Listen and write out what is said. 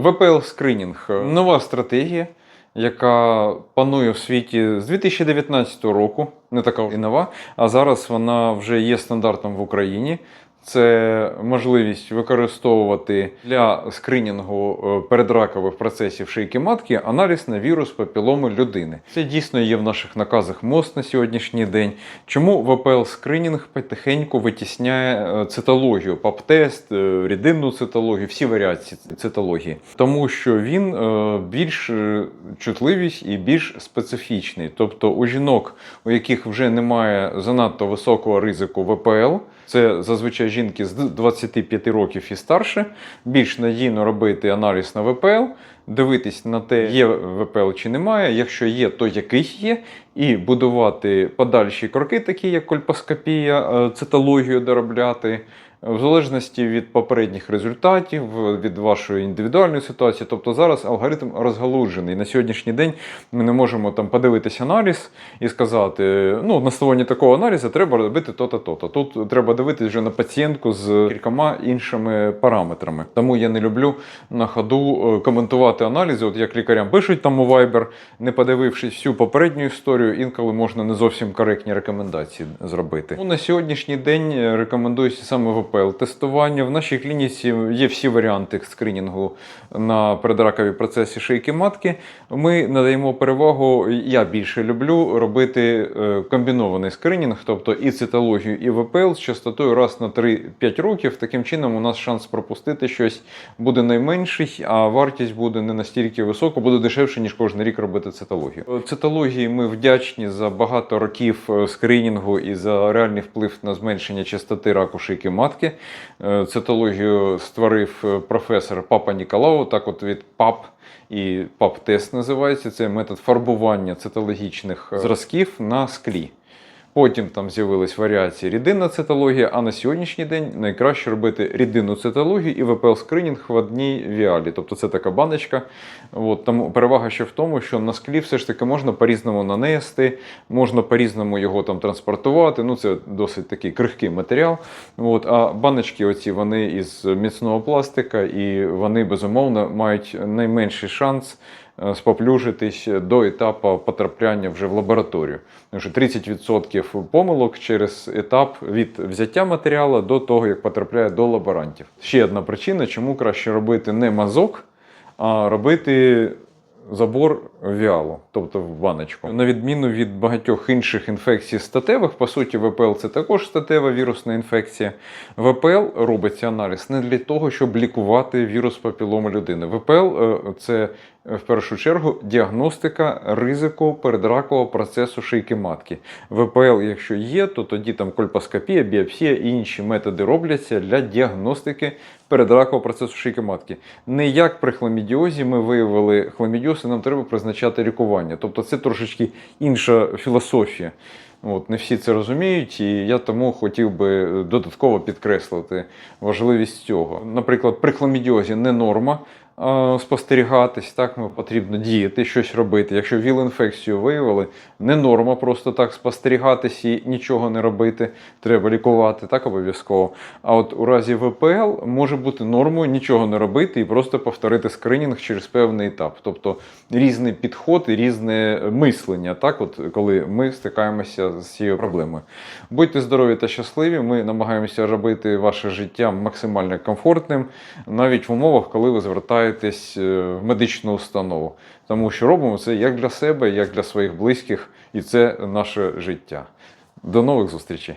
ВПЛ скринінг. Нова стратегія, яка панує в світі з 2019 року, не така і нова, а зараз вона вже є стандартом в Україні. Це можливість використовувати для скринінгу е, передракових процесів шийки матки аналіз на вірус папіломи людини. Це дійсно є в наших наказах МОЗ на сьогоднішній день. Чому ВПЛ скринінг потихеньку витісняє е, цитологію, ПАП-тест, е, рідинну цитологію, всі варіації цитології, тому що він більш чутливість і більш специфічний. Тобто у жінок, у яких вже немає занадто високого ризику ВПЛ, це зазвичай жінки з 25 років і старше, більш надійно робити аналіз на ВПЛ, дивитись на те, є ВПЛ чи немає. Якщо є, то яких є, і будувати подальші кроки, такі як кольпоскопія, е, цитологію доробляти. В залежності від попередніх результатів, від вашої індивідуальної ситуації, тобто зараз алгоритм розгалужений. На сьогоднішній день ми не можемо там подивитися аналіз і сказати: ну, на основанні такого аналізу треба робити то-то, то-то. Тут треба дивитися вже на пацієнтку з кількома іншими параметрами. Тому я не люблю на ходу е, коментувати аналізи. От як лікарям пишуть там у Viber, не подивившись всю попередню історію, інколи можна не зовсім коректні рекомендації зробити. Ну, на сьогоднішній день е, рекомендується саме ВПЛ тестування. В нашій клініці є всі варіанти скринінгу на передракові процеси шийки матки. Ми надаємо перевагу. Я більше люблю робити е, комбінований скринінг, тобто і цитологію, і ВПЛ з частотою раз на 3-5 років. Таким чином, у нас шанс пропустити щось буде найменший, а вартість буде не настільки висока, буде дешевше, ніж кожен рік робити цитологію. Цитології ми вдячні за багато років е, скринінгу і за реальний вплив на зменшення частоти раку шийки матки. Е, Цитологію створив е, професор Папа Ніколау, так от від ПАП і ПАП-тест називається. Це метод фарбування цитологічних зразків на склі. Потім там з'явились варіації рідинна цитологія, а на сьогоднішній день найкраще робити рідинну цитологію і ВПЛ скринінг в одній віалі. Тобто це така баночка. От, тому перевага ще в тому, що на склі все ж таки можна по-різному нанести, можна по-різному його там транспортувати. Ну, це досить такий крихкий матеріал. От, а баночки оці вони із міцного пластика, і вони безумовно мають найменший шанс споплюжитись до етапу потрапляння вже в лабораторію. Тому що 30% помилок через етап від взяття матеріалу до того, як потрапляє до лаборантів. Ще одна причина, чому краще робити не мазок, а робити забор віалу, тобто в баночку. На відміну від багатьох інших інфекцій статевих, по суті, ВПЛ це також статева вірусна інфекція. ВПЛ робиться аналіз не для того, щоб лікувати вірус папіломи людини. ВПЛ е, це е, в першу чергу діагностика ризику передракового процесу шийки матки. ВПЛ, якщо є, то тоді там кольпоскопія, біопсія і інші методи робляться для діагностики передракового процесу шийки матки. Не як при хламідіозі ми виявили хламідіоз, і нам треба призначати лікування. Тобто це трошечки інша філософія. От, не всі це розуміють, і я тому хотів би додатково підкреслити важливість цього. Наприклад, при хламідіозі не норма спостерігатись, так ми потрібно діяти, щось робити. Якщо віл-інфекцію виявили, не норма просто так спостерігатись і нічого не робити, треба лікувати, так обов'язково. А от у разі ВПЛ може бути нормою нічого не робити і просто повторити скринінг через певний етап. Тобто різний підход і різне мислення, так, от коли ми стикаємося з цією проблемою. Будьте здорові та щасливі. Ми намагаємося робити ваше життя максимально комфортним, навіть в умовах, коли ви звертаєтесь е, в медичну установу. Тому що робимо це як для себе, як для своїх близьких, і це наше життя. До нових зустрічей!